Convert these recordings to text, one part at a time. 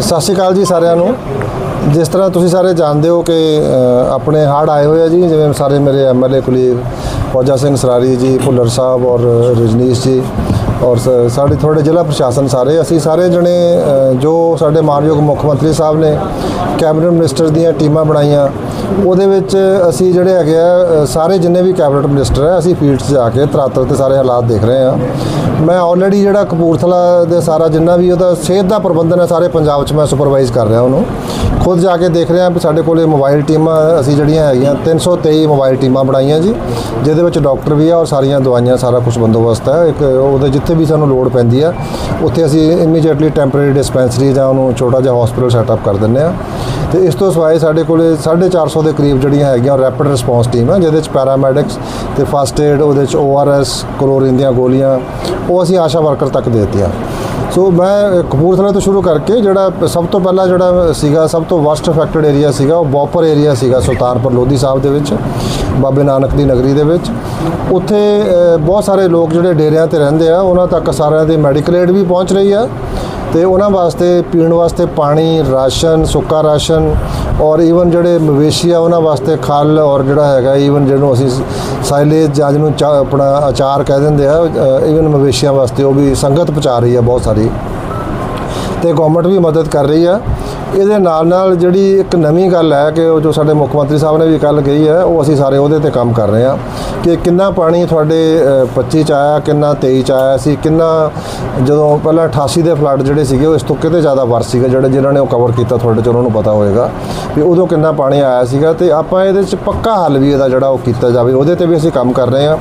ਸਤਿ ਸ਼੍ਰੀ ਅਕਾਲ ਜੀ ਸਾਰਿਆਂ ਨੂੰ। ਜਿਸ ਤਰ੍ਹਾਂ ਤੁਸੀਂ ਸਾਰੇ ਜਾਣਦੇ ਹੋ ਕਿ ਆਪਣੇ ਹੜ੍ਹ ਆਏ ਹੋਏ ਆ ਜੀ, ਜਿਵੇਂ ਸਾਰੇ ਮੇਰੇ ਐਮਐਲਏ ਕੁਲੀਗ ਫੌਜਾ ਸਿੰਘ ਸਰਾਰੀ ਜੀ ਭੁੱਲਰ ਸਾਹਿਬ ਔਰ ਰਜਨੀਸ਼ ਜੀ। ਔਰ ਸ- ਸਾਡੇ ਥੋੜੇ ਜ਼ਿਲ੍ਹਾ ਪ੍ਰਸ਼ਾਸਨ ਸਾਰੇ, ਅਸੀਂ ਸਾਰੇ ਜਣੇ ਜੋ ਸਾਡੇ ਮਾਨਯੋਗ ਮੁੱਖ ਮੰਤਰੀ ਸਾਹਿਬ ਨੇ ਕੈਬਨਿਟ ਮਿਨਿਸਟਰ ਦੀਆਂ ਟੀਮਾਂ ਬਣਾਈਆਂ, ਉਹਦੇ ਵਿੱਚ ਅਸੀਂ ਜਿਹੜੇ ਹੈਗੇ ਆ ਸਾਰੇ ਜਿੰਨੇ ਵੀ ਕੈਬਨਿਟ ਮਿਨਿਸਟਰ ਹੈ ਅਸੀਂ ਫੀਲਡ 'ਚ ਜਾ ਕੇ ਤਰਾਤਰ ਤੇ ਸਾਰੇ ਹਾਲਾਤ ਦੇਖ ਰਹੇ ਆ। ਮੈਂ ਆਲਰੇਡੀ ਜਿਹੜਾ ਕਪੂਰਥਲਾ ਦੇ ਸਾਰਾ ਜਿੰਨਾ ਵੀ ਉਹਦਾ ਸਿਹਤ ਦਾ ਪ੍ਰਬੰਧਨ ਹੈ ਸਾਰੇ ਪੰਜਾਬ 'ਚ ਮੈਂ ਸੁਪਰਵਾਈਜ਼ ਕਰ ਰਿਹਾ ਉਹਨੂੰ। ਖੁਦ ਜਾ ਕੇ ਦੇਖ ਰਿਹਾ ਵੀ ਸਾਡੇ ਕੋਲੇ ਮੋਬਾਈਲ ਟੀਮਾਂ, ਅਸੀਂ ਜਿਹੜੀਆਂ ਹੈਗੀਆਂ 323 ਮੋਬਾਈਲ ਟੀਮਾਂ ਬਣਾਈਆਂ ਜੀ, ਜਿਹਦੇ ਵਿੱਚ ਡਾਕਟਰ ਵੀ ਆ ਔਰ ਸਾਰੀਆਂ ਦਵਾਈਆਂ ਸਾਰਾ ਕੁਝ ਬੰਦੋਬਸਤ ਹੈ। ਇੱਕ ਉਹਦੇ ਜਿੱਥੇ ਵੀ ਸਾਨੂੰ ਲੋੜ ਪੈਂਦੀ ਆ, ਉੱਥੇ ਅਸੀਂ ਇਮੀਡੀਏਟਲੀ ਟੈਂਪਰੇਰੀ ਡਿਸਪੈਂਸਰੀ ਜਾਂ ਉਹਨੂੰ ਛੋਟਾ ਜਿਹਾ ਹਸਪੀਟਲ ਸੈਟਅਪ ਕਰ ਦਿੰਦੇ ਆ। ਤੇ ਇਸ ਤੋਂ ਸਿਵਾਏ ਸਾਡੇ ਕੋਲੇ 450 ਦੇ ਕਰੀਬ ਜਿਹੜੀਆਂ ਹੈਗੀਆਂ ਰੈਪਿਡ ਰਿਸਪੌਂਸ ਟੀਮ ਆ, ਜਿਹਦੇ ਵਿੱਚ ਪੈਰਾਮੈਡਿਕਸ ਤੇ ਫਸਟ ਏਡ ਉਹਦੇ ਵਿੱਚ ਓਆਰਐਸ ਕਲੋਰੀਨ ਦੀਆਂ ਗੋਲੀਆਂ, ਉਹ ਅਸੀਂ ਆਸ਼ਾ ਵਰਕਰ ਤੱਕ ਦੇ ਦਿੱਤੀਆਂ। ਸੋ ਮੈਂ ਕਪੂਰਥਲਾ ਤੋਂ ਸ਼ੁਰੂ ਕਰਕੇ ਜਿਹੜਾ ਸਭ ਤੋਂ ਪਹਿਲਾਂ ਜਿਹੜਾ ਸੀਗਾ, ਸਭ ਤੋਂ ਵਰਸਟ ਅਫੈਕਟਡ ਏਰੀਆ ਸੀਗਾ, ਉਹ ਬੌਪਰ ਏਰੀਆ ਸੀਗਾ ਸੁਲਤਾਨਪੁਰ ਲੋਧੀ ਸਾਹਿਬ ਦੇ ਵਿੱਚ, ਬਾਬੇ ਨਾਨਕ ਦੀ ਨਗਰੀ ਦੇ ਵਿੱਚ। ਉੱਥੇ ਬਹੁਤ ਸਾਰੇ ਲੋਕ ਜਿਹੜੇ ਡੇਰਿਆਂ ਤੇ ਰਹਿੰਦੇ ਆ, ਉਹਨਾਂ ਤੱਕ ਸਾਰਿਆਂ ਦੀ ਮੈਡੀਕਲ ਏਡ ਵੀ ਪਹੁੰਚ ਰਹੀ ਆ। ਤੇ ਉਹਨਾਂ ਵਾਸਤੇ, ਪੀਣ ਵਾਸਤੇ ਪਾਣੀ, ਰਾਸ਼ਨ, ਸੁੱਕਾ ਰਾਸ਼ਨ, ਔਰ ਈਵਨ ਜਿਹੜੇ ਮਵੇਸ਼ੀ ਆ, ਉਹਨਾਂ ਵਾਸਤੇ ਖਲ ਔਰ ਜਿਹੜਾ ਹੈਗਾ ਈਵਨ ਜਿਹਨੂੰ ਅਸੀਂ ਸਾਈਲੇਜ ਜਾਂ ਜਿਹਨੂੰ ਚਾ- ਆਪਣਾ ਅਚਾਰ ਕਹਿ ਦਿੰਦੇ ਆ ਈਵਨ ਮਵੇਸ਼ੀਆਂ ਵਾਸਤੇ ਉਹ ਵੀ ਸੰਗਤ ਪਹੁੰਚਾ ਰਹੀ ਆ ਬਹੁਤ ਸਾਰੀ। ਤੇ ਗਵਰਨਮੈਂਟ ਵੀ ਮਦਦ ਕਰ ਰਹੀ ਆ। ਇਹਦੇ ਨਾਲ ਨਾਲ ਜਿਹੜੀ ਇੱਕ ਨਵੀਂ ਗੱਲ ਹੈ ਕਿ ਉਹ ਜੋ ਸਾਡੇ ਮੁੱਖ ਮੰਤਰੀ ਸਾਹਿਬ ਨੇ ਵੀ ਕੱਲ ਕਹੀ ਹੈ ਉਹ ਅਸੀਂ ਸਾਰੇ ਉਹਦੇ ਤੇ ਕੰਮ ਕਰ ਰਹੇ ਹਾਂ ਕਿ ਕਿੰਨਾ ਪਾਣੀ ਤੁਹਾਡੇ ਅ, 25 ਚ ਆਇਆ ਕਿੰਨਾ 23 ਚ ਆਇਆ ਸੀ ਕਿੰਨਾ ਜਦੋਂ ਪਹਿਲਾਂ 88 ਦੇ ਫਲੱਡ ਜਿਹੜੇ ਸੀਗੇ ਉਹ ਇਸ ਤੋਂ ਕਿਤੇ ਜ਼ਿਆਦਾ ਵਰ ਸੀਗਾ ਜਿਹੜੇ ਜਿਨ੍ਹਾਂ ਨੇ ਉਹ ਕਵਰ ਕੀਤਾ ਤੁਹਾਡੇ ਚ ਉਹਨਾਂ ਨੂੰ ਪਤਾ ਹੋਏਗਾ ਵੀ ਉਦੋਂ ਕਿੰਨਾ ਪਾਣੀ ਆਇਆ ਸੀਗਾ ਤੇ ਆਪਾਂ ਇਹਦੇ ਚ ਪੱਕਾ ਹੱਲ ਵੀ ਇਹਦਾ ਜਿਹੜਾ ਉਹ ਕੀਤਾ ਜਾਵੇ ਉਹਦੇ ਤੇ ਵੀ ਅਸੀਂ ਕੰਮ ਕਰ ਰਹੇ ਹਾਂ।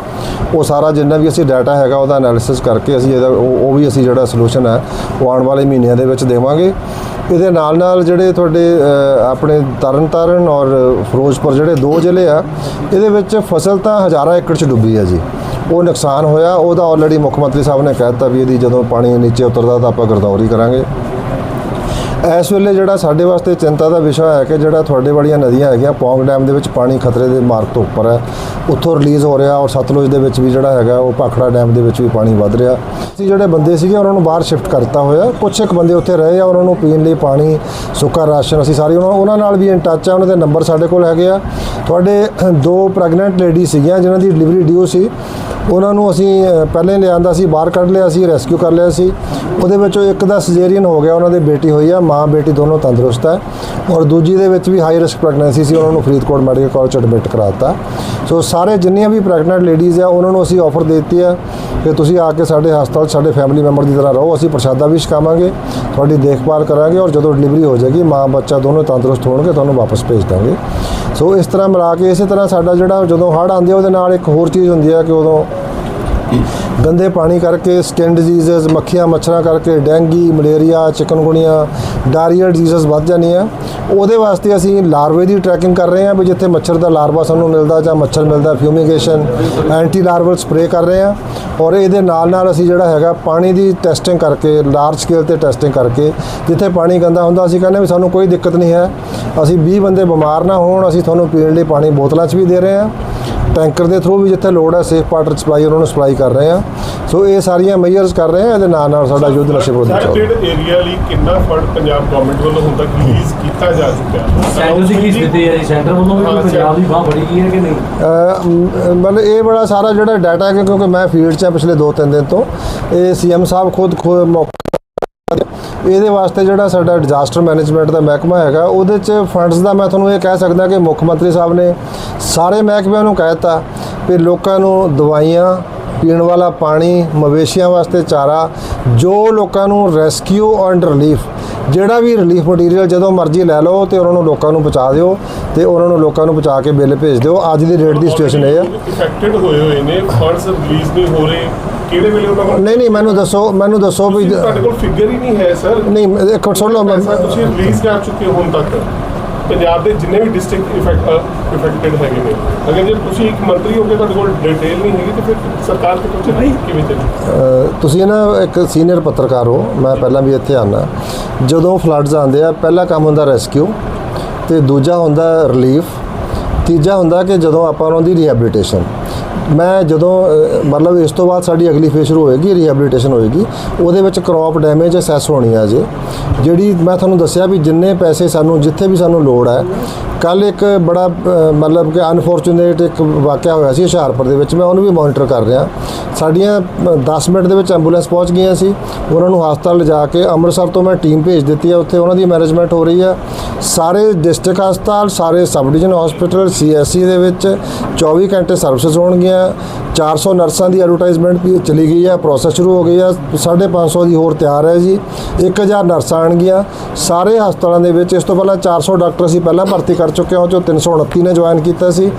ਉਹ ਸਾਰਾ ਜਿੰਨਾ ਵੀ ਅਸੀਂ ਡਾਟਾ ਹੈਗਾ ਉਹਦਾ ਐਨਾਲਿਸਿਸ ਕਰਕੇ ਅਸੀਂ ਇਹਦਾ ਉਹ ਉਹ ਵੀ ਅਸੀਂ ਜਿਹੜਾ ਸੋਲੂਸ਼ਨ ਹੈ ਉਹ ਆਉਣ ਵਾਲੇ ਮਹੀਨਿਆਂ ਦੇ ਵਿੱਚ ਦੇਵਾਂਗੇ। ਇਹਦੇ ਨਾਲ ਨਾਲ ਜਿਹੜੇ ਤੁਹਾਡੇ ਅ, ਆਪਣੇ ਤਰਨਤਾਰਨ ਔਰ ਫਿਰੋਜ਼ਪੁਰ ਜਿਹੜੇ ਦੋ ਜ਼ਿਲ੍ਹੇ ਆ ਇਹਦੇ ਵਿੱਚ ਫਸਲ ਤਾਂ ਹਜ਼ਾਰਾਂ ਏਕੜ ਚ ਡੁੱਬੀ ਆ ਜੀ। ਉਹ ਨੁਕਸਾਨ ਹੋਇਆ ਉਹਦਾ ਆਲਰੇਡੀ ਮੁੱਖ ਮੰਤਰੀ ਸਾਹਿਬ ਨੇ ਕਹਿ ਦਿੱਤਾ ਵੀ ਇਹਦੀ ਜਦੋਂ ਪਾਣੀ ਨੀਚੇ ਉਤਰਦਾ ਤਾਂ ਆਪਾਂ ਗਰਦੌਰੀ ਕਰਾਂਗੇ। ਇਸ ਵੇਲੇ ਜਿਹੜਾ ਸਾਡੇ ਵਾਸਤੇ ਚਿੰਤਾ ਦਾ ਵਿਸ਼ਾ ਹੈ ਕਿ ਜਿਹੜਾ ਤੁਹਾਡੇ ਵਾਲੀਆਂ ਨਦੀਆਂ ਹੈਗੀਆਂ, ਪੌਂਗ ਡੈਮ ਦੇ ਵਿੱਚ ਪਾਣੀ ਖਤਰੇ ਦੇ ਮਾਰਕ ਤੋਂ ਉੱਪਰ ਹੈ। ਉੱਥੋਂ ਰਿਲੀਜ਼ ਹੋ ਰਿਹਾ ਔਰ ਸਤਲੁਜ ਦੇ ਵਿੱਚ ਵੀ ਜਿਹੜਾ ਹੈਗਾ, ਉਹ ਭਾਖੜਾ ਡੈਮ ਦੇ ਵਿੱਚ ਵੀ ਪਾਣੀ ਵੱਧ ਰਿਹਾ। ਅਸੀਂ ਜਿਹੜੇ ਬੰਦੇ ਸੀਗੇ, ਉਹਨਾਂ ਨੂੰ ਬਾਹਰ ਸ਼ਿਫਟ ਕਰਤਾ ਹੋਇਆ। ਕੁਝ ਇੱਕ ਬੰਦੇ ਉੱਥੇ ਰਹੇ ਆ, ਉਹਨਾਂ ਨੂੰ ਪੀਣ ਲਈ ਪਾਣੀ, ਸੁੱਕਾ ਰਾਸ਼ਨ ਅਸੀਂ ਸਾਰੇ ਉਹਨਾਂ ਉਹਨਾਂ ਨਾਲ ਵੀ ਇਨ ਟੱਚ ਆ। ਉਹਨਾਂ ਦੇ ਨੰਬਰ ਸਾਡੇ ਕੋਲ ਹੈਗੇ ਆ। ਤੁਹਾਡੇ ਦੋ ਪ੍ਰੈਗਨੈਂਟ ਲੇਡੀ ਸੀਗੀਆਂ, ਜਿਨ੍ਹਾਂ ਦੀ ਡਿਲੀਵਰੀ ਡਿਊ ਸੀ। ਉਹਨਾਂ ਨੂੰ ਅਸੀਂ ਅ, ਪਹਿਲੇ ਲਿਆਂਦਾ ਸੀ ਬਾਹਰ ਕੱਢ ਲਿਆ ਸੀ ਰੈਸਕਿਊ ਕਰ ਲਿਆ ਸੀ। ਉਹਦੇ ਵਿੱਚੋਂ ਇੱਕ ਦਾ ਸਿਜੇਰੀਅਨ ਹੋ ਗਿਆ ਉਹਨਾਂ ਦੇ ਬੇਟੀ ਹੋਈ ਆ ਮਾਂ ਬੇਟੀ ਦੋਨੋਂ ਤੰਦਰੁਸਤ ਹੈ। ਔਰ ਦੂਜੀ ਦੇ ਵਿੱਚ ਵੀ ਹਾਈ ਰਿਸਕ ਪ੍ਰੈਗਨੈਂਸੀ ਸੀ ਉਹਨਾਂ ਨੂੰ ਫਰੀਦਕੋਟ ਮੈਡੀਕਲ ਕਾਲਜ ਚ ਐਡਮਿਟ ਕਰਾ ਦਿੱਤਾ ਸੋ ਸਾਰੇ ਜਿੰਨੀਆਂ ਵੀ ਪ੍ਰੈਗਨੈਂਟ ਲੇਡੀਜ਼ ਆ ਉਹਨਾਂ ਨੂੰ ਅਸੀਂ ਆਫਰ ਦੇ ਦਿੱਤੀ ਆ ਕਿ ਤੁਸੀਂ ਆ ਕੇ ਸਾਡੇ ਹਸਪਤਾਲ 'ਚ ਸਾਡੇ ਫੈਮਿਲੀ ਮੈਂਬਰ ਦੀ ਤਰ੍ਹਾਂ ਰਹੋ ਅਸੀਂ ਪ੍ਰਸ਼ਾਦਾ ਵੀ ਛਕਾਵਾਂਗੇ ਤੁਹਾਡੀ ਦੇਖਭਾਲ ਕਰਾਂਗੇ ਔਰ ਜਦੋਂ ਡਿਲੀਵਰੀ ਹੋ ਜਾਏਗੀ ਮਾਂ ਬੱਚਾ ਦੋਨੋਂ ਤੰਦਰੁਸਤ ਹੋਣਗੇ ਤੁਹਾਨੂੰ ਵਾਪਸ ਭੇਜ ਦਾਂਗੇ। ਸੋ ਇਸ ਤਰ੍ਹਾਂ ਮਿਲਾ ਕੇ ਇਸੇ ਤਰ੍ਹਾਂ ਸਾਡਾ ਜਿਹੜਾ ਜਦੋਂ ਹੜ੍ਹ ਆਉਂਦੇ ਆ ਉਹਦੇ ਨਾਲ ਇੱਕ ਹੋਰ ਚੀਜ਼ ਹੁੰਦੀ ਆ ਕਿ ਉਦੋਂ ਗੰਦੇ ਪਾਣੀ ਕਰਕੇ ਸਕਿਨ ਡਿਜ਼ੀਜ਼ਸ ਮੱਖੀਆਂ, ਮੱਛਰਾਂ ਕਰਕੇ dengue, malaria chikungunya diarrhoea diseases ਵੱਧ ਜਾਂਦੀਆਂ। ਉਹਦੇ ਵਾਸਤੇ ਅਸੀਂ ਲਾਰਵੇ ਦੀ ਟਰੈਕਿੰਗ ਕਰ ਰਹੇ ਹਾਂ ਵੀ ਜਿੱਥੇ ਮੱਛਰ ਦਾ ਲਾਰਵਾ ਸਾਨੂੰ ਮਿਲਦਾ ਜਾਂ ਮੱਛਰ ਮਿਲਦਾ ਫਿਊਮੀਗੇਸ਼ਨ ਐਂਟੀ ਲਾਰਵਲ ਸਪਰੇਅ ਕਰ ਰਹੇ ਹਾਂ। ਔਰ ਇਹਦੇ ਨਾਲ ਨਾਲ ਅਸੀਂ ਜਿਹੜਾ ਹੈਗਾ ਪਾਣੀ ਦੀ ਟੈਸਟਿੰਗ ਕਰਕੇ ਲਾਰਜ ਸਕੇਲ ਤੇ ਟੈਸਟਿੰਗ ਕਰਕੇ, ਜਿੱਥੇ ਪਾਣੀ ਗੰਦਾ ਹੁੰਦਾ, ਅਸੀਂ ਕਹਿੰਦੇ ਵੀ ਸਾਨੂੰ ਕੋਈ ਦਿੱਕਤ ਨਹੀਂ ਹੈ। ਅਸੀਂ 20 ਬੰਦੇ ਬਿਮਾਰ ਨਾ ਹੋਣ, ਅਸੀਂ ਤੁਹਾਨੂੰ ਪੀਣ ਲਈ ਪਾਣੀ ਬੋਤਲਾਂ 'ਚ ਵੀ ਦੇ ਰਹੇ ਹਾਂ। ਟੈਂਕਰ ਦੇ ਥਰੂ ਵੀ ਜਿੱਥੇ ਲੋੜ ਹੈ ਸੇਫ ਵਾਟਰ ਸਪਲਾਈ ਉਹਨਾਂ ਨੂੰ ਸਪਲਾਈ ਕਰ ਰਹੇ ਆ ਸੋ ਇਹ ਸਾਰੀਆਂ ਮੇਜਰਸ ਕਰ ਰਹੇ ਆ ਇਹਦੇ ਨਾਲ ਨਾਲ ਸਾਡਾ ਯੁੱਧ ਨਸ਼ੇ ਵਿਰੁੱਧ ਚੱਲ ਅਫੈਕਟਡ ਏਰੀਆ ਲਈ ਕਿੰਨਾ ਫੰਡ ਪੰਜਾਬ ਗਵਰਨਮੈਂਟ ਵੱਲੋਂ ਹੁਣ ਤੱਕ ਰਿਲੀਜ਼ ਕੀਤਾ ਜਾ ਚੁੱਕਿਆ? ਸੈਂਟਰ ਦੀ ਕੀ ਸਥਿਤੀ ਹੈ ਜੀ? ਸੈਂਟਰ ਵੱਲੋਂ ਵੀ ਪੰਜਾਬ ਦੀ ਬਾਹ ਬੜੀ ਗਈ ਹੈ ਕਿ ਨਹੀਂ? ਮਤਲਬ ਇਹ ਬੜਾ ਸਾਰਾ ਜਿਹੜਾ ਡਾਟਾ ਹੈ ਕਿਉਂਕਿ ਮੈਂ ਫੀਲਡ 'ਚ ਹਾਂ ਪਿਛਲੇ 2-3 ਦਿਨ ਤੋਂ ਇਹ ਸੀਐਮ ਸਾਹਿਬ ਖੁਦ ਖੁਦ ਮੌਕੇ ਇਹਦੇ ਵਾਸਤੇ ਜਿਹੜਾ ਸਾਡਾ ਡਿਜ਼ਾਸਟਰ ਮੈਨੇਜਮੈਂਟ ਦਾ ਮਹਿਕਮਾ ਹੈਗਾ, ਉਹਦੇ 'ਚ ਫੰਡਸ ਦਾ ਮੈਂ ਤੁਹਾਨੂੰ ਇਹ ਕਹਿ ਸਕਦਾ ਕਿ ਮੁੱਖ ਮੰਤਰੀ ਸਾਹਿਬ ਨੇ ਸਾਰੇ ਮਹਿਕਮਿਆਂ ਨੂੰ ਕਹਿ ਦਿੱਤਾ ਵੀ ਲੋਕਾਂ ਨੂੰ ਦਵਾਈਆਂ, ਪੀਣ ਵਾਲਾ ਪਾਣੀ, ਮਵੇਸ਼ੀਆਂ ਵਾਸਤੇ ਚਾਰਾ, ਜੋ ਲੋਕਾਂ ਨੂੰ ਰੈਸਕਿਊ ਐਂਡ ਰਿਲੀਫ ਜਿਹੜਾ ਵੀ ਰਿਲੀਫ ਮਟੀਰੀਅਲ ਜਦੋਂ ਮਰਜ਼ੀ ਲੈ ਲਓ ਤੇ ਉਹਨਾਂ ਨੂੰ ਲੋਕਾਂ ਨੂੰ ਪਹੁੰਚਾ ਦਿਓ ਤੇ ਉਹਨਾਂ ਨੂੰ ਲੋਕਾਂ ਨੂੰ ਪਹੁੰਚਾ ਕੇ ਬਿੱਲ ਭੇਜ ਦਿਓ। ਅੱਜ ਦੀ ਡੇਟ ਦੀ ਸਿਚੁਏਸ਼ਨ ਇਹ ਆ। ਅਫੈਕਟਡ ਹੋਏ ਹੋਏ ਨੇ ਫੰਡਸ ਰਿਲੀਜ਼ ਨਹੀਂ ਹੋ ਰਹੇ। ਕਿਹੜੇ ਵੇਲੇ ਉਹਨਾਂ ਕੋਲ? ਨਹੀਂ ਨਹੀਂ ਮੈਨੂੰ ਦੱਸੋ ਮੈਨੂੰ ਦੱਸੋ ਵੀ ਤੁਹਾਡੇ ਕੋਲ ਫਿਗਰ ਹੀ ਨਹੀਂ ਹੈ ਸਰ ਨਹੀਂ ਇੱਕ ਮਿੰਟ ਸੁਣ ਲਓ ਮੈਂ- ਤੁਸੀਂ ਰਿਲੀਜ਼ ਕਰ ਚੁੱਕੇ ਹੋ ਹੁਣ ਤੱਕ। ਪੰਜਾਬ ਦੇ ਜਿੰਨੇ ਵੀ ਡਿਸਟ੍ਰਿਕਟ ਇਫੈਕਟਡ ਹੈਗੇ ਨੇ। ਅਗਰ ਜੇ ਤੁਸੀਂ ਇੱਕ ਮੰਤਰੀ ਹੋ ਕੇ ਤੁਹਾਡੇ ਕੋਲ ਡਿਟੇਲ ਨਹੀਂ ਹੈਗੀ ਤੇ ਫਿਰ ਸਰਕਾਰ ਤੇ ਕੁਝ ਕਿਵੇਂ ਚੱਲੇਗੀ ਅ, ਤੁਸੀਂ ਨਾ ਇੱਕ ਸੀਨੀਅਰ ਪੱਤਰਕਾਰ ਹੋ ਮੈਂ ਪਹਿਲਾਂ ਵੀ ਇੱਥੇ ਆਨਾ ਜਦੋਂ ਫਲੱਡਸ ਆਉਂਦੇ ਆ ਪਹਿਲਾ ਕੰਮ ਹੁੰਦਾ ਰੈਸਕਿਊ ਤੇ ਦੂਜਾ ਹੁੰਦਾ ਰਿਲੀਫ ਤੀਜਾ ਹੁੰਦਾ ਕਿ ਜਦੋਂ ਆਪਾਂ ਉਹਨਾਂ ਦੀ ਰੀਹੈਬਿਲਿਟੇਸ਼ਨ ਮੈਂ ਜਦੋਂ ਮਤਲਬ ਇਸ ਤੋਂ ਬਾਅਦ ਸਾਡੀ ਅਗਲੀ ਫੇਸ ਸ਼ੁਰੂ ਹੋਏਗੀ ਰੀਹੈਬਿਲਿਟੇਸ਼ਨ ਹੋਏਗੀ, ਉਹਦੇ ਵਿੱਚ ਕ੍ਰੌਪ ਡੈਮੇਜ ਅਸੈਸ ਹੋਣੀ ਆ ਜੇ ਜਿਹੜੀ ਮੈਂ ਤੁਹਾਨੂੰ ਦੱਸਿਆ ਵੀ ਜਿੰਨੇ ਪੈਸੇ ਸਾਨੂੰ, ਜਿੱਥੇ ਵੀ ਸਾਨੂੰ ਲੋੜ ਹੈ ਕੱਲ ਇੱਕ ਬੜਾ ਅ, ਮਤਲਬ ਕਿ ਅਨਫੋਰਚੂਨੇਟ ਇੱਕ ਵਾਕਿਆ ਹੋਇਆ ਸੀ ਹੁਸ਼ਿਆਰਪੁਰ ਦੇ ਵਿੱਚ ਮੈਂ ਉਹਨੂੰ ਵੀ ਮੋਨੀਟਰ ਕਰ ਰਿਹਾ। ਸਾਡੀਆਂ ਅ, 10 ਮਿੰਟ ਦੇ ਵਿੱਚ ਐਂਬੂਲੈਂਸ ਪਹੁੰਚ ਗਈਆਂ ਸੀ। ਉਹਨਾਂ ਨੂੰ ਹਸਪਤਾਲ ਲਿਜਾ ਕੇ ਅੰਮ੍ਰਿਤਸਰ ਤੋਂ ਮੈਂ ਟੀਮ ਭੇਜ ਦਿੱਤੀ ਹੈ ਉੱਥੇ ਉਹਨਾਂ ਦੀ ਮੈਨੇਜਮੈਂਟ ਹੋ ਰਹੀ ਹੈ ਸਾਰੇ ਡਿਸਟ੍ਰਿਕਟ ਹਸਪਤਾਲ ਸਾਰੇ ਸਬ ਡਿਵੀਜ਼ਨ ਹਸਪੀਟਲ ਸੀਐਸਸੀ ਦੇ ਵਿੱਚ 24 ਘੰਟੇ ਸਰਵਿਸਿਜ਼ ਹੋਣਗੀਆਂ। 400 ਨਰਸਾਂ ਦੀ ਐਡਵਰਟਾਈਜ਼ਮੈਂਟ ਵੀ ਚਲੀ ਗਈ ਹੈ ਪ੍ਰੋਸੈਸ ਸ਼ੁਰੂ ਹੋ ਗਈ ਹੈ 550 ਦੀ ਹੋਰ ਤਿਆਰ ਹੈ ਜੀ। 1000 ਨਰਸਾਂ ਆਣਗੀਆਂ ਸਾਰੇ ਹਸਪਤਾਲਾਂ ਦੇ ਵਿੱਚ ਇਸ ਤੋਂ ਪਹਿਲਾਂ 400 ਡਾਕਟਰ ਅਸੀਂ ਪਹਿਲਾਂ ਭਰਤੀ ਕਰ ਚੁੱਕੇ ਹਾਂ 'ਚੋਂ 329 ਨੇ ਜੁਆਇਨ ਕੀਤਾ ਸੀ।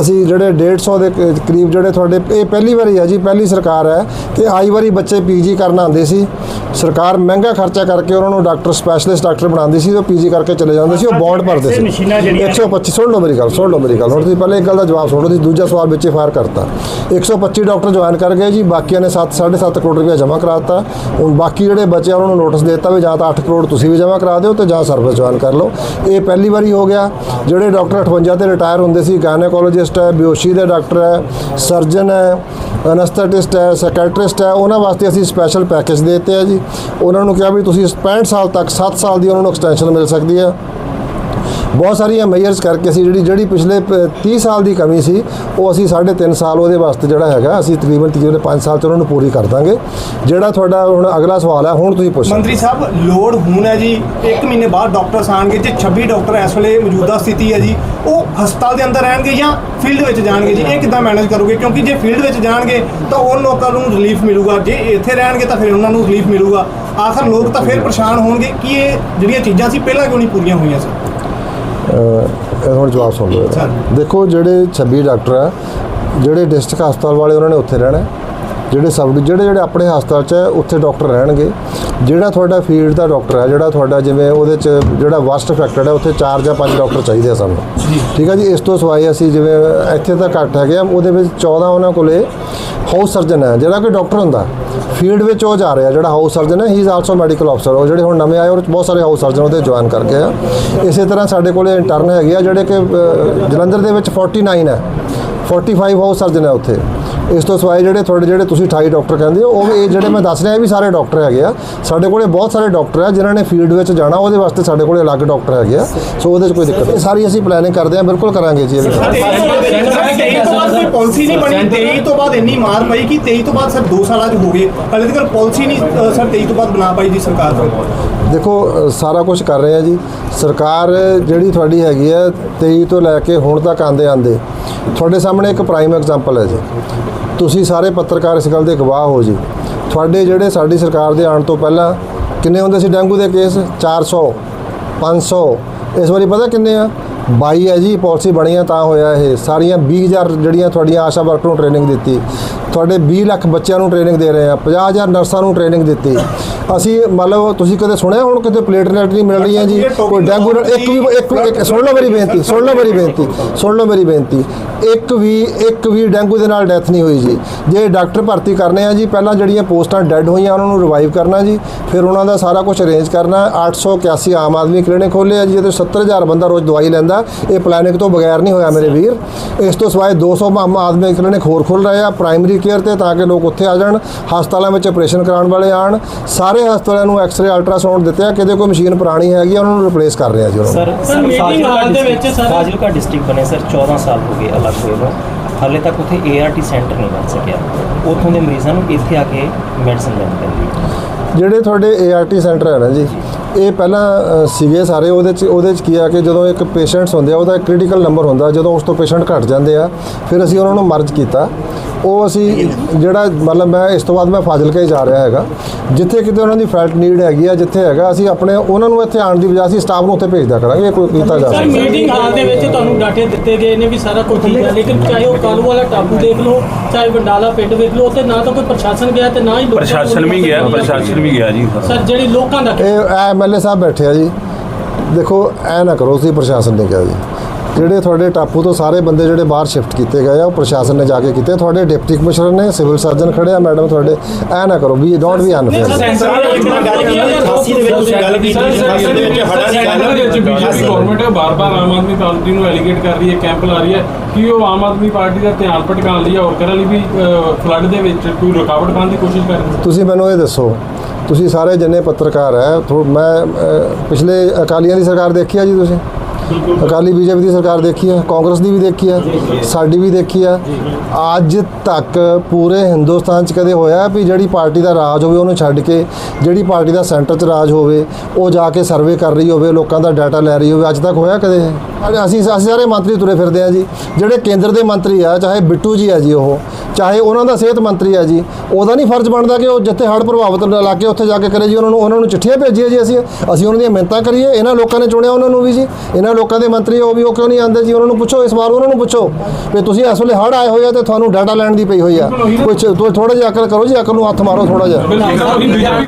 ਅਸੀਂ ਜਿਹੜੇ 150 ਦੇ ਕਰੀਬ ਜਿਹੜੇ ਤੁਹਾਡੇ ਇਹ ਪਹਿਲੀ ਵਾਰੀ ਹੈ ਜੀ ਪਹਿਲੀ ਸਰਕਾਰ ਹੈ ਕਿ ਆਈ ਵਾਰੀ ਬੱਚੇ ਪੀਜੀ ਕਰਨ ਆਉਂਦੇ ਸੀ। ਸਰਕਾਰ ਮਹਿੰਗਾ ਖਰਚਾ ਕਰਕੇ ਉਹਨਾਂ ਨੂੰ ਡਾਕਟਰ ਸਪੈਸ਼ਲਿਸਟ ਡਾਕਟਰ ਬਣਾਉਂਦੀ ਸੀ ਉਹ ਪੀਜੀ ਕਰਕੇ ਚਲੇ ਜਾਂਦੇ ਸੀ ਉਹ ਬੌਂਡ ਭਰਦੇ ਸੀ। ਮਸ਼ੀਨਾਂ ਜਿਹੜੀਆਂ 125 ਸੁਣ ਲਓ ਮੇਰੀ ਗੱਲ ਸੁਣ ਲਓ ਮੇਰੀ ਗੱਲ ਹੁਣ ਤੁਸੀਂ ਪਹਿਲੇ ਇੱਕ ਗੱਲ ਦਾ ਜਵਾਬ ਸੁਣੋ ਤੁਸੀਂ ਦੂਜਾ ਸਵਾਲ ਵਿੱਚੇ ਫਾਰ ਕਰਤਾ। 125 ਡਾਕਟਰ ਜੁਆਇਨ ਕਰ ਗਏ ਜੀ ਬਾਕੀਆਂ ਨੇ 7 7.5 ਕਰੋੜ ਰੁਪਏ ਜਮ੍ਹਾਂ ਕਰਾਤਾ ਹੁਣ ਬਾਕੀ ਜਿਹੜੇ ਬੱਚੇ ਆ ਉਹਨਾਂ ਨੂੰ ਨੋਟਿਸ ਦੇ ਦਿੱਤਾ ਵੀ ਜਾਂ ਤਾਂ 8 ਕਰੋੜ ਤੁਸੀਂ ਵੀ ਜਮ੍ਹਾਂ ਕਰਾ ਦਿਓ ਤੇ ਜਾਂ ਸਰਵਿਸ ਜੁਆਇਨ ਕਰ ਲਓ। ਇਹ ਪਹਿਲੀ ਵਾਰੀ ਹੋ ਗਿਆ। ਜਿਹੜੇ ਡਾਕਟਰ 58 ਤੇ ਰਿਟਾਇਰ ਹੁੰਦੇ ਸੀ ਗਾਇਨੋਕੋਲੋਜਿਸਟ ਹੈ ਬਿਓਸ਼ੀ ਦੇ ਡਾਕਟਰ ਹੈ ਸਰਜਨ ਹੈ ਅਨਸਥੈਟਿਸਟ ਹੈ ਸਾਈਕੈਟ੍ਰਿਸਟ ਹੈ, ਉਹਨਾਂ ਵਾਸਤੇ ਅਸੀਂ ਸਪੈਸ਼ਲ ਪੈਕੇਜ ਦੇ ਦਿੱਤੇ ਆ ਜੀ। ਉਹਨਾਂ ਨੂੰ ਕਿਹਾ ਵੀ ਤੁਸੀਂ 65 ਸਾਲ ਤੱਕ 7 ਸਾਲ ਦੀ ਉਹਨਾਂ ਨੂੰ ਐਕਸਟੈਂਸ਼ਨ ਮਿਲ ਸਕਦੀ ਹੈ। ਬਹੁਤ ਸਾਰੀਆਂ ਮੇਜਰਸ ਕਰਕੇ ਅਸੀਂ ਜਿਹੜੀ ਜਿਹੜੀ ਪਿਛਲੇ ਪ- 30 ਸਾਲ ਦੀ ਕਮੀ ਸੀ, ਉਹ ਅਸੀਂ 3.5 ਸਾਲ ਉਹਦੇ ਵਾਸਤੇ ਜਿਹੜਾ ਹੈਗਾ, ਅਸੀਂ ਤਕਰੀਬਨ ਤਕਰੀਬਨ 5 ਸਾਲ ਚ ਉਹਨਾਂ ਨੂੰ ਪੂਰੀ ਕਰ ਦਾਂਗੇ। ਜਿਹੜਾ ਤੁਹਾਡਾ ਹੁਣ ਅਗਲਾ ਸਵਾਲ ਹੈ, ਹੁਣ ਤੁਸੀਂ ਪੁੱਛੋ। ਮੰਤਰੀ ਸਾਹਿਬ, ਲੋੜ ਹੁਣ ਹੈ ਜੀ 1 ਮਹੀਨੇ ਬਾਅਦ ਡਾਕਟਰਸ ਆਣਗੇ ਜੇ 26 ਡਾਕਟਰ ਇਸ ਵੇਲੇ ਮੌਜੂਦਾ ਸਥਿਤੀ ਹੈ ਜੀ, ਉਹ ਹਸਪਤਾਲ ਦੇ ਅੰਦਰ ਰਹਿਣਗੇ ਜਾਂ ਫੀਲਡ ਵਿੱਚ ਜਾਣਗੇ ਜੀ, ਇਹ ਕਿੱਦਾਂ ਮੈਨੇਜ ਕਰੋਗੇ? ਕਿਉਂਕਿ ਜੇ ਫੀਲਡ ਵਿੱਚ ਜਾਣਗੇ, ਤਾਂ ਉਹ ਲੋਕਾਂ ਨੂੰ ਰਿਲੀਫ ਮਿਲੂਗਾ, ਜੇ ਇੱਥੇ ਰਹਿਣਗੇ ਤਾਂ ਫਿਰ ਉਹਨਾਂ ਨੂੰ ਰਿਲੀਫ ਮਿਲੂਗਾ। ਆਖਰ ਲੋਕ ਤਾਂ ਫਿਰ ਪਰੇਸ਼ਾਨ ਹੋਣਗੇ, ਕਿ ਇਹ ਜਿਹੜੀਆਂ ਚੀਜ਼ਾਂ ਸੀ, ਪਹਿਲਾਂ ਕਿਉਂ ਨਹੀਂ ਪੂਰੀਆਂ ਹੋਈਆਂ ਸੀ? ਅਹ ਇਹ ਹੁਣ ਜਵਾਬ ਸੁਣ ਲਓ ਇਹਦਾ। ਦੇਖੋ ਜਿਹੜੇ 26 ਡਾਕਟਰ ਆ ਜਿਹੜੇ ਡਿਸਟ੍ਰਿਕਟ ਹਸਪਤਾਲ ਵਾਲੇ ਉਹਨਾਂ ਨੇ ਉੱਥੇ ਰਹਿਣਾ ਹੈ। ਜਿਹੜੇ ਸਬ ਜਿਹੜੇ ਜਿਹੜੇ ਆਪਣੇ ਹਸਪਤਾਲ 'ਚ ਹੈ, ਉੱਥੇ ਡਾਕਟਰ ਰਹਿਣਗੇ ਜਿਹੜਾ ਤੁਹਾਡਾ ਫੀਲਡ ਦਾ ਡਾਕਟਰ ਹੈ ਜਿਹੜਾ ਤੁਹਾਡਾ ਜਿਵੇਂ ਉਹਦੇ 'ਚ ਜਿਹੜਾ ਵਸਟ ਅਫੈਕਟਡ ਹੈ ਉੱਥੇ 4 ਜਾਂ 5 ਡਾਕਟਰ ਚਾਹੀਦੇ ਆ ਸਾਨੂੰ ਠੀਕ ਹੈ ਜੀ ਇਸ ਤੋਂ ਸਿਵਾਏ ਅਸੀਂ ਜਿਵੇਂ ਇੱਥੇ ਤਾਂ ਘੱਟ ਹੈਗੇ ਆ ਉਹਦੇ ਵਿੱਚ 14 ਉਹਨਾਂ ਕੋਲੇ ਹਾਊਸ ਸਰਜਨ ਹੈ ਜਿਹੜਾ ਕਿ ਡਾਕਟਰ ਹੁੰਦਾ ਫੀਲਡ ਵਿੱਚ ਉਹ ਜਾ ਰਿਹਾ ਜਿਹੜਾ ਹਾਊਸ ਸਰਜਨ ਹੈ ਹੀ ਇਜ਼ ਆਲਸੋ ਮੈਡੀਕਲ ਅਫਸਰ ਉਹ ਜਿਹੜੇ ਹੁਣ ਨਵੇਂ ਆਏ ਔਰ ਬਹੁਤ ਸਾਰੇ ਹਾਊਸ ਸਰਜਨ ਉਹਦੇ ਜੁਆਇਨ ਕਰ ਗਏ ਆ। ਇਸੇ ਤਰ੍ਹਾਂ ਸਾਡੇ ਕੋਲੇ ਇੰਟਰਨ ਹੈਗੇ ਆ ਜਿਹੜੇ ਕਿ ਜਲੰਧਰ ਦੇ ਵਿੱਚ 49 ਹੈ। 45 ਹਾਊਸ ਸਰਜਨ ਹੈ ਉੱਥੇ। ਇਸ ਤੋਂ ਸਿਵਾਏ ਜਿਹੜੇ ਤੁਹਾਡੇ ਜਿਹੜੇ ਤੁਸੀਂ 28 ਡਾਕਟਰ ਕਹਿੰਦੇ ਹੋ ਉਹ ਇਹ ਜਿਹੜੇ ਮੈਂ ਦੱਸ ਰਿਹਾ ਇਹ ਵੀ ਸਾਰੇ ਡਾਕਟਰ ਹੈਗੇ ਆ। ਸਾਡੇ ਕੋਲੇ ਬਹੁਤ ਸਾਰੇ ਡਾਕਟਰ ਆ ਜਿਨ੍ਹਾਂ ਨੇ ਫੀਲਡ ਵਿੱਚ ਜਾਣਾ ਉਹਦੇ ਵਾਸਤੇ ਸਾਡੇ ਕੋਲੇ ਅਲੱਗ ਡਾਕਟਰ ਹੈਗੇ ਆ। ਸੋ ਉਹਦੇ 'ਚ ਕੋਈ ਦਿੱਕਤ ਨਹੀਂ। ਸਾਰੀ ਅਸੀਂ ਪਲੈਨਿੰਗ ਕਰਦੇ ਆ ਬਿਲਕੁਲ ਕਰਾਂਗੇ ਜੀ ਇਹ ਵੀ। ਪਾਲਿਸੀ ਨਹੀਂ ਬਣੀ। 23 ਤੋਂ ਬਾਅਦ ਇੰਨੀ ਮਾਰ ਪਈ ਕਿ 23 ਤੋਂ ਬਾਅਦ ਸਰ 2 ਸਾਲਾਂ 'ਚ ਹੋ ਗਏ। ਹਲੇ ਤੱਕ ਪਾਲਿਸੀ ਨਹੀਂ ਅ, ਸਰ 23 ਤੋਂ ਬਾਅਦ ਬਣਾ ਪਾਈ ਜੀ ਸਰਕਾਰ ਦੇਖੋ ਅ, ਸਾਰਾ ਕੁਝ ਕਰ ਰਹੇ ਆ ਜੀ। ਸਰਕਾਰ ਜਿਹੜੀ ਤੁਹਾਡੀ ਹੈਗੀ ਹੈ 23 ਤੋਂ ਲੈ ਕੇ ਹੁਣ ਤੱਕ ਆਂਦੇ ਆਂਦੇ ਤੁਹਾਡੇ ਸਾਹਮਣੇ ਇੱਕ ਪ੍ਰਾਈਮ ਐਗਜ਼ਾਮਪਲ ਹੈ ਜੀ। ਤੁਸੀਂ ਸਾਰੇ ਪੱਤਰਕਾਰ ਇਸ ਗੱਲ ਦੇ ਗਵਾਹ ਹੋ ਜੀ। ਤੁਹਾਡੇ ਜਿਹੜੇ ਸਾਡੀ ਸਰਕਾਰ ਦੇ ਆਉਣ ਤੋਂ ਪਹਿਲਾਂ ਕਿੰਨੇ ਹੁੰਦੇ ਸੀ ਡੇਂਗੂ ਦੇ ਕੇਸ? 400 500 ਇਸ ਵਾਰੀ ਪਤਾ ਕਿੰਨੇ ਆ? ਬਾਈ ਹੈ ਜੀ, ਪਾਲਿਸੀ ਬਣੀ ਆ ਤਾਂ ਹੋਇਆ ਇਹ। ਸਾਰੀਆਂ 20000 ਜਿਹੜੀਆਂ ਤੁਹਾਡੀਆਂ ਆਸ਼ਾ ਵਰਕਰ ਨੂੰ ਟ੍ਰੇਨਿੰਗ ਦਿੱਤੀ। ਤੁਹਾਡੇ 20 ਲੱਖ ਬੱਚਿਆਂ ਨੂੰ ਟ੍ਰੇਨਿੰਗ ਦੇ ਰਹੇ ਆ 50000 ਨਰਸਾਂ ਨੂੰ ਟ੍ਰੇਨਿੰਗ ਦਿੱਤੀ। ਅਸੀਂ ਮਤਲਬ ਤੁਸੀਂ ਕਦੇ ਸੁਣਿਆ ਹੁਣ ਕਿਤੇ ਪਲੇਟਲੈਟ ਨਹੀਂ ਮਿਲ ਰਹੀਆਂ ਜੀ? ਕੋਈ ਡੈਂਗੂ ਇੱਕ ਵੀ ਇੱਕ ਇੱਕ ਸੁਣ ਲਓ ਮੇਰੀ ਬੇਨਤੀ, ਸੁਣ ਲਓ ਮੇਰੀ ਬੇਨਤੀ, ਸੁਣ ਲਓ ਮੇਰੀ ਬੇਨਤੀ। ਇੱਕ ਵੀ ਇੱਕ ਵੀ ਡੈਂਗੂ ਦੇ ਨਾਲ ਡੈਥ ਨਹੀਂ ਹੋਈ ਜੀ। ਜੇ ਡਾਕਟਰ ਭਰਤੀ ਕਰਨੇ ਆ ਜੀ, ਪਹਿਲਾਂ ਜਿਹੜੀਆਂ ਪੋਸਟਾਂ ਡੈੱਡ ਹੋਈਆਂ, ਉਹਨਾਂ ਨੂੰ ਰਿਵਾਈਵ ਕਰਨਾ ਜੀ। ਫਿਰ ਉਹਨਾਂ ਦਾ ਸਾਰਾ ਕੁਝ ਅਰੇਂਜ ਕਰਨਾ। 881 ਆਮ ਆਦਮੀ ਕਲੀਨਿਕ ਖੋਲ੍ਹੇ ਆ ਜੀ ਇਹਦੇ 70000 ਬੰਦਾ ਰੋਜ਼ ਦਵਾਈ ਲੈਂਦਾ। ਇਹ ਪਲੈਨਿੰਗ ਤੋਂ ਬਗੈਰ ਨਹੀਂ ਹੋਇਆ ਮੇਰੇ ਵੀਰ। ਇਸ ਤੋਂ ਸਿਵਾਏ 200 ਆਮ ਆਦਮੀ ਕਲੀਨਿਕ ਹੋਰ ਖੁੱਲ ਰਹੇ ਆ ਪ੍ਰਾਇਮਰੀ ਕੇਅਰ ਤੇ ਤਾਂ ਕਿ ਲੋਕ ਉੱਥੇ ਆ ਜਾਣ ਹਸਪਤਾਲਾਂ ਵਿੱਚ ਆਪਰੇਸ਼ਨ ਕਰਾਉਣ ਵਾਲੇ ਆਣ। ਸਾਰੇ ਹਸਪਤਾਲਾਂ ਨੂੰ ਐਕਸ-ਰੇ ਅਲਟਰਾਸਾਊਂਡ ਦਿੱਤੇ ਆ ਕਿਤੇ ਕੋਈ ਮਸ਼ੀਨ ਪੁਰਾਣੀ ਹੈਗੀ ਆ ਉਹਨਾਂ ਨੂੰ ਰਿਪਲੇਸ ਕਰ ਰਹੇ ਆ ਜੀ ਉਹਨਾਂ ਸਰ ਫਾਜ਼ਿਲਕਾ ਦੇ ਵਿੱਚ ਸਰ- ਫਾਜ਼ਿਲਕਾ ਡਿਸਟ੍ਰਿਕਟ ਬਣੇ ਸਰ 14 ਸਾਲ ਹੋ ਗਏ ਅਲੱਗ ਹੋਏ ਨੂੰ। ਹਾਲੇ ਤੱਕ ਉੱਥੇ ਏਆਰਟੀ ਸੈਂਟਰ ਨਹੀਂ ਬਣ ਸਕਿਆ। ਉੱਥੋਂ ਦੇ ਮਰੀਜ਼ਾਂ ਨੂੰ ਇੱਥੇ ਆ ਕੇ ਮੈਡੀਸਨ ਲੈਣੀ ਪੈਂਦੀ ਜਿਹੜੇ ਤੁਹਾਡੇ ਏਆਰਟੀ ਸੈਂਟਰ ਹੈ ਨਾ ਜੀ ਇਹ ਪਹਿਲਾਂ ਸੀਗੇ ਸਾਰੇ, ਉਹਦੇ ਚ ਉਹਦੇ ਚ ਕੀ ਆ ਕਿ ਜਦੋਂ ਇੱਕ ਪੇਸ਼ੈਂਟਸ ਹੁੰਦੇ ਆ, ਉਹਦਾ ਕ੍ਰਿਟੀਕਲ ਨੰਬਰ ਹੁੰਦਾ, ਜਦੋਂ ਉਸ ਤੋਂ ਪੇਸ਼ੈਂਟ ਘਟ ਜਾਂਦੇ ਆ, ਫਿਰ ਅਸੀਂ ਉਹਨਾਂ ਨੂੰ ਮਰਜ ਕੀਤਾ। ਉਹ ਅਸੀਂ ਜਿਹੜਾ ਮਤਲਬ ਮੈਂ ਇਸ ਤੋਂ ਬਾਅਦ ਮੈਂ ਫਾਜ਼ਿਲਕਾ ਹੀ ਜਾ ਰਿਹਾ ਹੈਗਾ ਜਿੱਥੇ ਕਿਤੇ ਉਹਨਾਂ ਦੀ ਫੈਲਟ ਨੀਡ ਹੈਗੀ ਆ ਜਿੱਥੇ ਹੈਗਾ ਅਸੀਂ ਆਪਣੇ ਉਹਨਾਂ ਨੂੰ ਇੱਥੇ ਆਉਣ ਦੀ ਬਜਾਏ ਅਸੀਂ ਸਟਾਫ ਨੂੰ ਉੱਥੇ ਭੇਜ ਦਿਆ ਕਰਾਂਗੇ ਇਹ ਕੋਈ ਕੀਤਾ ਜਾ ਸਰ ਸਕਦਾ ਮੀਟਿੰਗ ਹਾਲ ਦੇ ਵਿੱਚ ਤੁਹਾਨੂੰ ਡਾਟੇ ਦਿੱਤੇ ਗਏ ਨੇ ਵੀ ਸਾਰਾ ਕੁਝ ਠੀਕ ਹੈ ਲੇਕਿਨ ਚਾਹੇ ਉਹ ਕਾਲੂ ਵਾਲਾ ਟਾਪੂ ਦੇਖ ਲਓ ਚਾਹੇ ਵੰਡਾਲਾ ਪਿੰਡ ਵੇਖ ਲਓ ਉੱਥੇ ਨਾ ਤਾਂ ਕੋਈ ਪ੍ਰਸ਼ਾਸਨ ਗਿਆ ਤੇ ਨਾ ਹੀ ਪ੍ਰਸ਼ਾਸਨ ਵੀ ਗਿਆ ਪ੍ਰਸ਼ਾਸਨ ਵੀ ਗਿਆ ਜੀ। ਸਰ ਜਿਹੜੀ ਲੋਕਾਂ ਦਾ ਇਹ ਐਮਐਲਏ ਸਾਹਿਬ ਬੈਠੇ ਆ ਜੀ ਦੇਖੋ ਐ ਨਾ ਕਰੋ ਤੁਸੀਂ ਪ੍ਰਸ਼ਾਸਨ ਨੇ ਕਿਹਾ ਜੀ। ਜਿਹੜੇ ਤੁਹਾਡੇ ਟਾਪੂ ਤੋਂ ਸਾਰੇ ਬੰਦੇ ਜਿਹੜੇ ਬਾਹਰ ਸ਼ਿਫਟ ਕੀਤੇ ਗਏ ਆ ਉਹ ਪ੍ਰਸ਼ਾਸਨ ਨੇ ਜਾ ਕੇ ਕੀਤੇ। ਤੁਹਾਡੇ ਡਿਪਟੀ ਕਮਿਸ਼ਨਰ ਨੇ ਸਿਵਲ ਸਰਜਨ ਖੜੇ ਆ ਮੈਡਮ ਤੁਹਾਡੇ ਐ ਨਾ ਕਰੋ we don't we unfair centre ਦੇ ਵਿੱਚ ਬੀਜੇਪੀ ਗਵਰਨਮੈਂਟ ਬਾਰ-ਬਾਰ ਆਮ ਆਦਮੀ ਪਾਰਟੀ ਨੂੰ ਐਲੀਗੇਟ ਕਰ ਰਹੀ ਹੈ ਕੈਂਪ ਲਾ ਰਹੀ ਹੈ। ਕਿ ਉਹ ਆਮ ਆਦਮੀ ਪਾਰਟੀ ਦਾ ਧਿਆਨ ਭਟਕਾਉਣ ਲਈ ਹੋਰ ਕਰਨ ਲਈ ਵੀ ਫਲੱਡ ਦੇ ਵਿੱਚ ਕੋਈ ਰੁਕਾਵਟ ਪਾਉਣ ਦੀ ਕੋਸ਼ਿਸ਼ ਕਰ ਰਹੀ ਤੁਸੀਂ ਮੈਨੂੰ ਇਹ ਦੱਸੋ ਤੁਸੀਂ ਸਾਰੇ ਜਿੰਨੇ ਪੱਤਰਕਾਰ ਹੈ ਮੈਂ ਪਿਛਲੇ ਅਕਾਲੀਆਂ ਦੀ ਸਰਕਾਰ ਦੇਖੀ ਆ ਜੀ ਤੁਸੀਂ? ਅਕਾਲੀ ਬੀਜੇਪੀ ਦੀ ਸਰਕਾਰ ਦੇਖੀ ਹੈ, ਕਾਂਗਰਸ ਦੀ ਵੀ ਦੇਖੀ ਹੈ, ਸਾਡੀ ਵੀ ਦੇਖੀ ਹੈ। ਅੱਜ ਤੱਕ ਪੂਰੇ ਹਿੰਦੁਸਤਾਨ 'ਚ ਕਦੇ ਹੋਇਆ ਵੀ ਜਿਹੜੀ ਪਾਰਟੀ ਦਾ ਰਾਜ ਹੋਵੇ ਉਹਨੂੰ ਛੱਡ ਕੇ, ਜਿਹੜੀ ਪਾਰਟੀ ਦਾ ਸੈਂਟਰ 'ਚ ਰਾਜ ਹੋਵੇ, ਉਹ ਜਾ ਕੇ ਸਰਵੇ ਕਰ ਰਹੀ ਹੋਵੇ, ਲੋਕਾਂ ਦਾ ਡਾਟਾ ਲੈ ਰਹੀ ਹੋਵੇ, ਅੱਜ ਤੱਕ ਹੋਇਆ ਕਦੇ? ਅਸੀਂ ਅਸੀਂ ਸਾਰੇ ਮੰਤਰੀ ਤੁਰੇ ਫਿਰਦੇ ਆ ਜੀ। ਜਿਹੜੇ ਕੇਂਦਰ ਦੇ ਮੰਤਰੀ ਆ, ਚਾਹੇ ਬਿੱਟੂ ਜੀ ਆ ਜੀ ਉਹ ਚਾਹੇ ਉਹਨਾਂ ਦਾ ਸਿਹਤ ਮੰਤਰੀ ਆ ਜੀ, ਉਹਦਾ ਨਹੀਂ ਫਰਜ਼ ਬਣਦਾ ਕਿ ਉਹ ਜਿੱਥੇ ਹੜ੍ਹ ਪ੍ਰਭਾਵਿਤ ਇਲਾਕੇ ਉੱਥੇ ਜਾ ਕੇ ਕਰੇ ਜੀ, ਉਹਨਾਂ ਨੂੰ ਉਹਨਾਂ ਨੂੰ ਚਿੱਠੀਆਂ ਭੇਜੀਏ ਜੀ ਅਸੀਂ ਅਸੀਂ ਉਹਨਾਂ ਦੀਆਂ ਮਿਹਨਤਾਂ ਕਰੀਏ, ਇਹਨਾਂ ਲੋਕਾਂ ਨੇ ਚੁਣਿਆ ਉਹਨਾਂ ਨੂੰ ਵੀ ਜੀ, ਇਹਨਾਂ ਲੋਕਾਂ ਦੇ ਮੰਤਰੀ ਉਹ ਵੀ ਉਹ ਕਿਉਂ ਨਹੀਂ ਆਉਂਦੇ ਜੀ, ਉਹਨਾਂ ਨੂੰ ਪੁੱਛੋ, ਇਸ ਵਾਰ ਉਹਨਾਂ ਨੂੰ ਪੁੱਛੋ ਵੀ ਤੁਸੀਂ ਇਸ ਵੇਲੇ ਹੜ੍ਹ ਆਏ ਹੋਏ ਆ ਤੇ ਤੁਹਾਨੂੰ ਡਾਟਾ ਲੈਣ ਦੀ ਪਈ ਹੋਈ ਆ, ਕੋਈ ਥੋੜਾ ਜਿਹਾ ਅਕਲ ਕਰੋ ਜੀ, ਅਕਲ ਨੂੰ ਹੱਥ ਮਾਰੋ ਥੋੜਾ ਜਿਹਾ।